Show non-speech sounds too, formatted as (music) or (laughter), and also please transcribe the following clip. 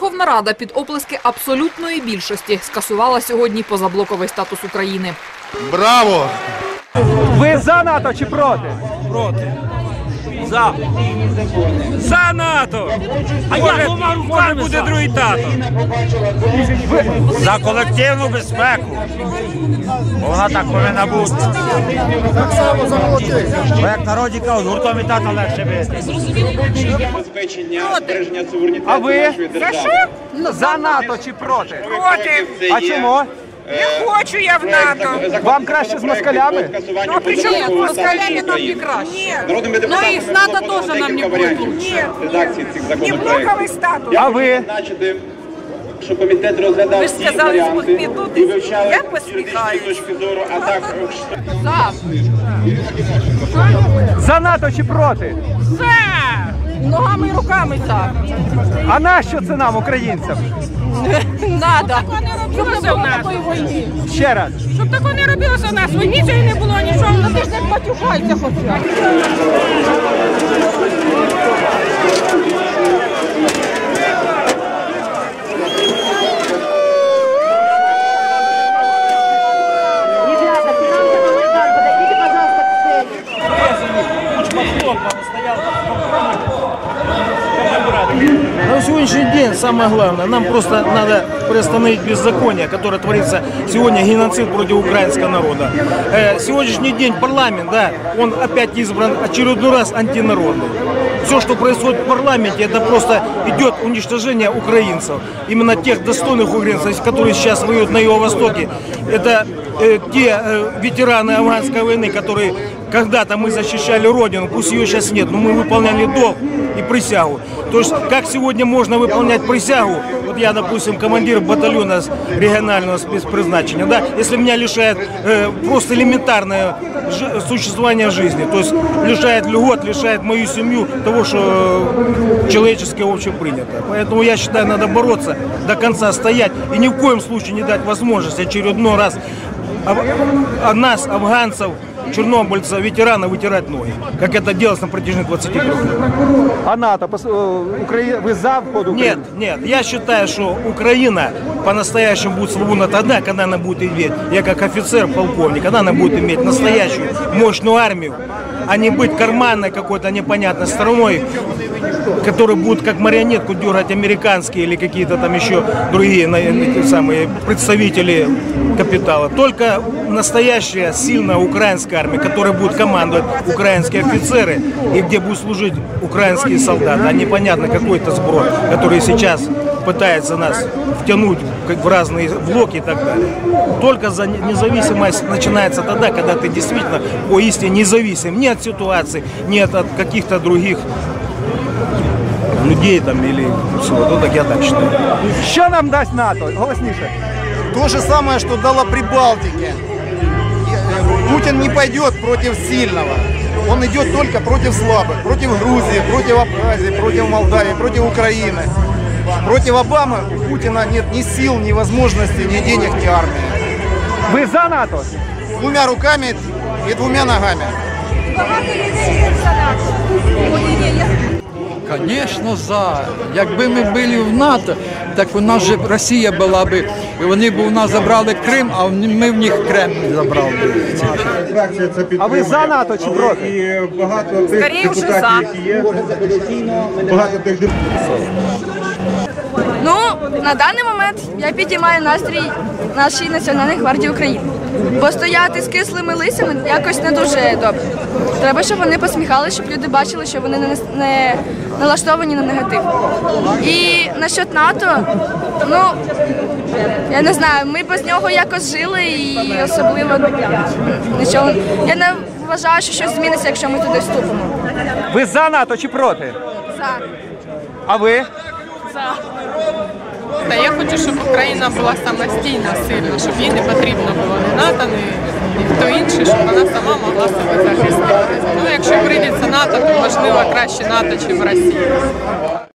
Верховна Рада під оплески абсолютної більшості скасувала сьогодні позаблоковий статус України. Браво! Ви за НАТО чи проти? Проти. За. За НАТО. А може, може буде другий тато. За колективну безпеку. Бо вона так повинна бути. Бо як народі кажуть, гуртом і тата легше бити. забезпечення збереження суверенітету А ви? нашої держави. За НАТО чи проти? Проти. А чому? Не хочу я в НАТО. Вам краще з москалями? Ну, а при чому з москалями нам не краще? Народними депутатами і з НАТО теж нам не варіантів Ні. редакції цих Не законопроектів. блоковий статус. Я А ви? зазначити, що комітет розглядав Ви ж всі сказали, варіанти що підуть. і вивчали Я з юридичної посміхаюсь. точки зору, а також За НАТО чи проти? Ногами і руками так. А нащо це нам, українцям? (laughs) Надо. Щоб не було такої війни. Ще раз. Щоб такого не робилося в нас. Війни цієї не було нічого. Ну ти ж не матюхайся хоча. Ребята, финансовый Майдан, подойдите, пожалуйста, к сцене. На сегодняшний день самое главное, нам просто надо приостановить беззаконие, которое творится сегодня, геноцид против украинского народа. Э, сегодняшний день парламент, да, он опять избран очередной раз антинародный. Все, что происходит в парламенте, это просто идет уничтожение украинцев. Именно тех достойных украинцев, которые сейчас воюют на Юго-Востоке. Это э, те э, ветераны афганской войны, которые когда-то мы защищали Родину, пусть ее сейчас нет, но мы выполняли долг и присягу. То есть, как сегодня можно выполнять присягу, вот я, допустим, командир батальона регионального спецпризначения, да, если меня лишает э, просто элементарное жи- существование жизни, то есть лишает льгот, лишает мою семью того, что э, человеческое общепринято. Поэтому я считаю, надо бороться до конца, стоять и ни в коем случае не дать возможность очередной раз а нас, афганцев, чернобыльцев, ветеранов, вытирать ноги, как это делалось на протяжении 23 лет. А НАТО, е, Украї... ви за вход України? Нет, нет, я считаю, что Украина по-настоящему будет свободна тогда, когда она будет иметь, я как офицер, полковник, когда она будет иметь настоящую мощную армию, а не быть карманной какой-то непонятной страной, который будет как марионетку дергать американские или какие-то там еще другие самые представители капитала. Только настоящая сильная украинская армия, которая будет командовать украинские офицеры и где будут служить украинские солдаты, а непонятно какой-то сброд, который сейчас пытается нас втянуть в разные блоки и так далее. Только за не- независимость начинается тогда, когда ты действительно поистине независим ни от ситуации, ни от, от каких-то других людей там или всего. Ну, так я так считаю. Що нам дасть НАТО? Голосніше. То же самое, что дало Прибалтике. Путин не пойдет против сильного. Он идет только против слабых. Против Грузии, против Абхазии, против Молдавии, против Украины. Против Обамы у Путина нет ни сил, ни возможностей, ни денег, ни армии. Ви за НАТО? Двумя руками и двумя ногами. Звісно, за. Якби ми були в НАТО, так у нас же Росія була б, вони б у нас забрали Крим, а ми в них Кремль забрали. А ви за НАТО чи проти? Скоріше за. Ну, на даний момент я підіймаю настрій нашій Національній гвардії України. Бо стояти з кислими лисями якось не дуже добре. Треба, щоб вони посміхалися, щоб люди бачили, що вони не, не налаштовані на негатив. І насчет НАТО, ну я не знаю, ми без нього якось жили і особливо нічого. Я не вважаю, що щось зміниться, якщо ми туди вступимо. Ви за НАТО чи проти? За. А ви? Та я хочу, щоб Україна була самостійна, сильна, щоб їй не потрібно було ні НАТО, ні хто інший, щоб вона сама могла себе захистити. Ну, якщо прийдеться НАТО, то можливо краще НАТО, ніж Росія.